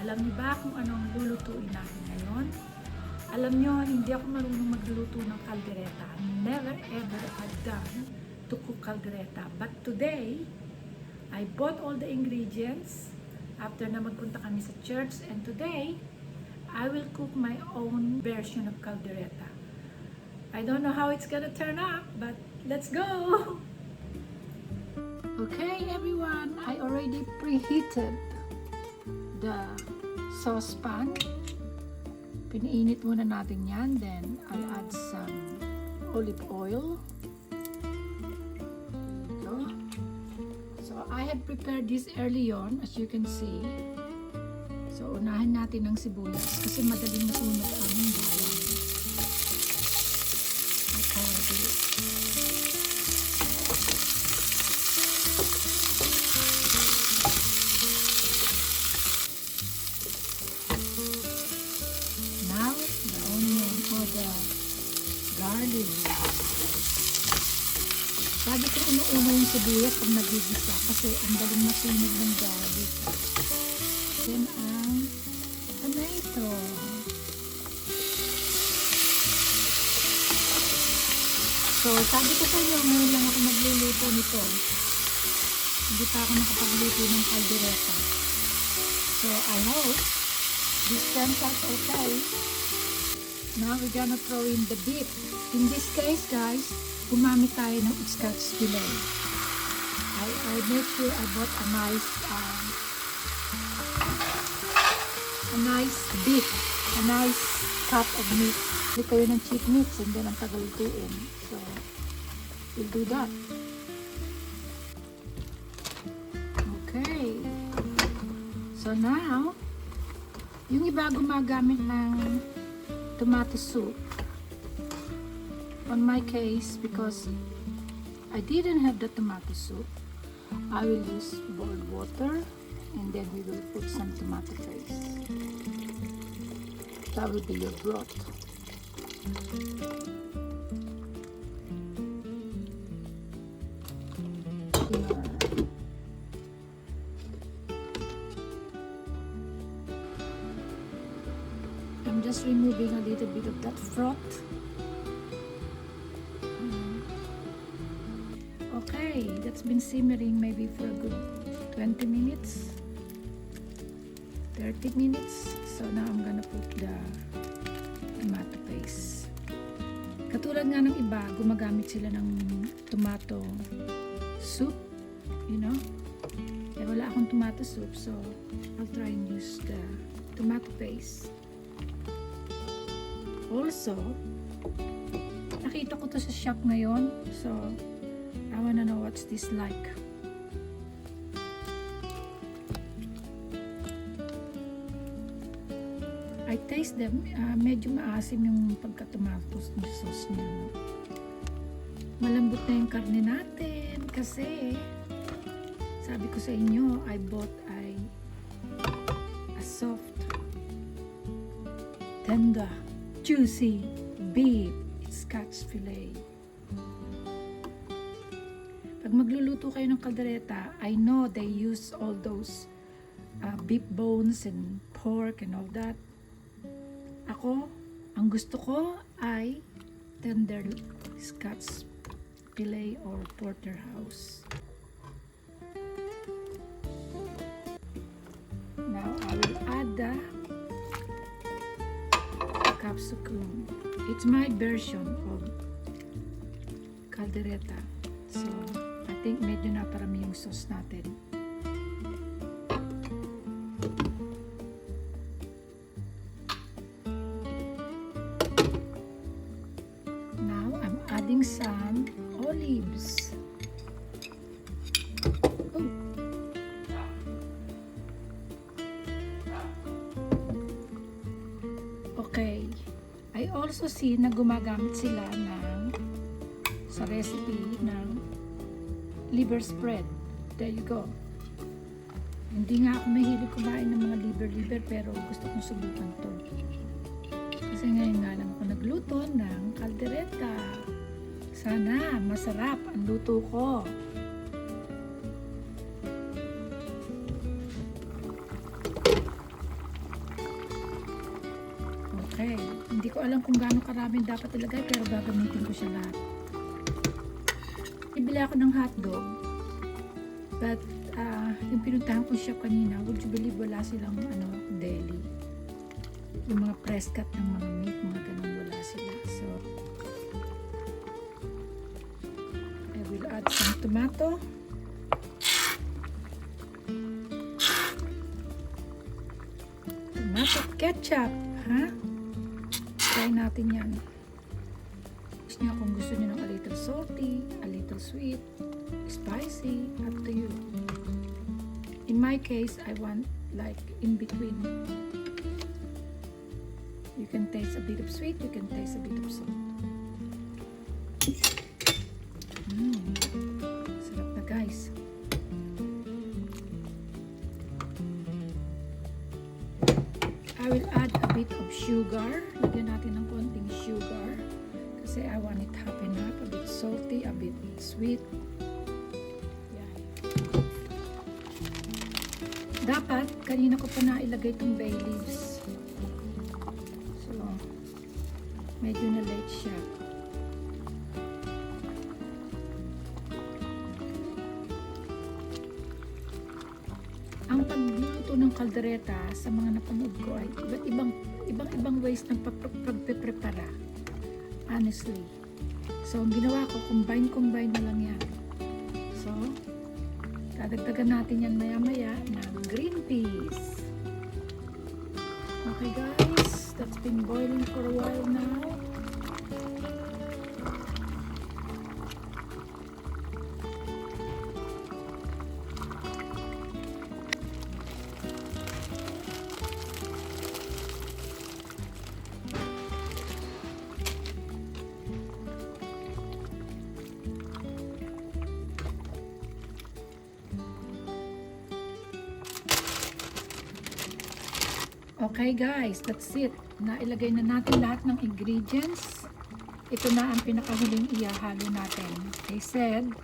Alam niyo ba kung anong lulutuin natin ngayon? Alam niyo, hindi ako marunong magluluto ng kaldereta. Never ever had done to cook kaldereta. But today, I bought all the ingredients after na magpunta kami sa church and today, I will cook my own version of caldereta. I don't know how it's gonna turn out, but let's go! Okay, everyone, I already preheated the saucepan. Piniinit muna natin yan. Then, I'll add some olive oil. Go. So, I had prepared this early on, as you can see. So, unahin natin ng sibuyas kasi madaling masunog ang bawang. Okay, Now, the onion or the garlic. Lagi ko inuuna yung sibuyas pag nagigisa kasi ang daling masunog ng garlic. Then ang tomato. So, sabi ko sa inyo, ngayon lang ako magluluto nito. Hindi pa ako nakapagluto ng kaldereta. So, I hope this turns out okay. Now, we're gonna throw in the beef. In this case, guys, gumamit tayo ng scotch fillet. I, I make sure I bought a nice um, a nice beef, a nice cut of meat. Hindi kayo ng cheap meats and then ang tagal. So, we'll do that. Okay. So now, yung iba gumagamit ng tomato soup. On my case, because I didn't have the tomato soup, I will use boiled water and then we will put some tomato paste. That will be your broth. I'm just removing a little bit of that froth. Okay, that's been simmering maybe for a good 20 minutes, 30 minutes. So now I'm gonna put the tomato paste. Katulad nga ng iba, gumagamit sila ng tomato soup, you know. Eh wala akong tomato soup, so I'll try and use the tomato paste. Also, nakita ko to sa shop ngayon. So, I wanna know what's this like. I taste them. ah, medyo maasim yung pagka-tomatoes ng sauce niya. Malambot na yung karne natin kasi sabi ko sa inyo, I bought ay a soft tender juicy beef scotch fillet. Pag magluluto kayo ng kaldereta, I know they use all those uh, beef bones and pork and all that. Ako, ang gusto ko ay tender scotch fillet or porterhouse. Now I will add the capsicum. It's my version of caldereta. Think medyo naparami yung sauce natin. Now, I'm adding some olives. Oh. Okay. I also see na gumagamit sila ng sa recipe ng liver spread. There you go. Hindi nga ako mahilig kumain ng mga liver-liver pero gusto kong subukan to. Kasi ngayon nga lang ako nagluto ng kaldereta. Sana masarap ang luto ko. Okay. Hindi ko alam kung gaano karami dapat ilagay pero gagamitin ko siya lahat. Ibili ako ng hotdog. But ah, yung pinuntahan ko siya kanina, would you believe wala silang ano, deli. Yung mga press cut ng mga meat, mga ganun wala sila. So, I will add some tomato. Tomato ketchup, ha? Try natin yan. Niyo kung gusto niyo ng a little salty, a little sweet, spicy, up to you. In my case, I want like in between. You can taste a bit of sweet, you can taste a bit of salt. Bit sweet. Yan. Dapat, kanina ko pa nailagay itong bay leaves. So, medyo na late siya. Ang pagluluto ng kaldereta sa mga napanood ko ay iba't ibang ibang ibang ways ng pag- pagpe-prepara. Honestly. So, ang ginawa ko, combine-combine na lang yan. So, dadagdagan natin yan maya-maya ng green peas. Okay guys, that's been boiling for a while now. Okay guys, that's it. Nailagay na natin lahat ng ingredients. Ito na ang pinakahuling ihahalo natin. I said,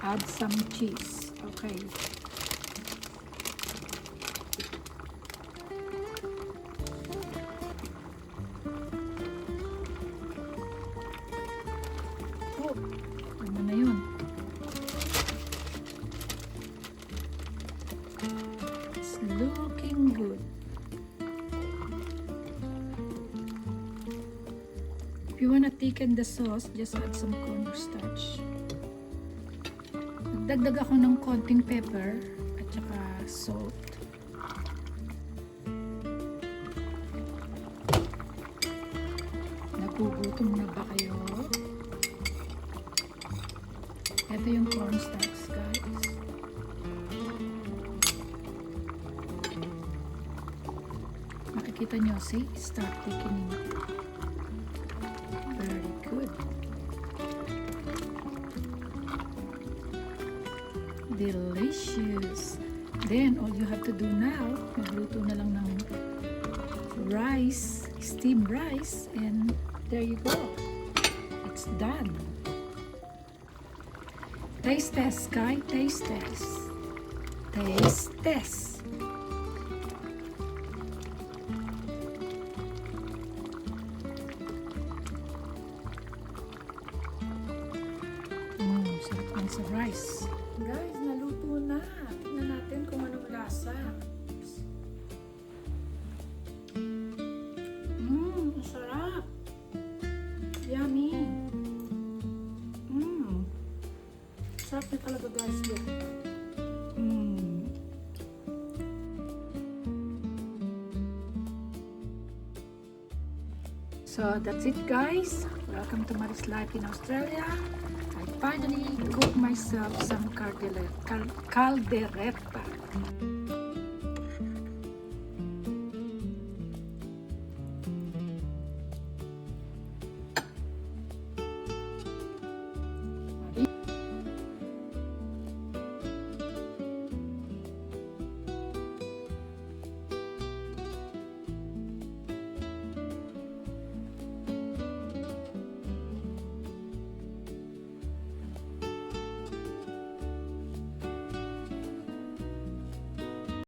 add some cheese. Okay. You wanna thicken the sauce, just add some cornstarch. Nagdagdag ako ng konting pepper at saka salt. Nagugutom na ba kayo? Ito yung cornstarch, guys. Makikita nyo, see? Start thickening. Delicious. Then, all you have to do now, magluto na lang ng rice, steamed rice, and there you go. It's done. Taste test, Sky. Taste test. Taste test. Mmm. So that's it guys. Welcome to Maris Life in Australia. I finally cooked myself some caldere- cal- caldereta.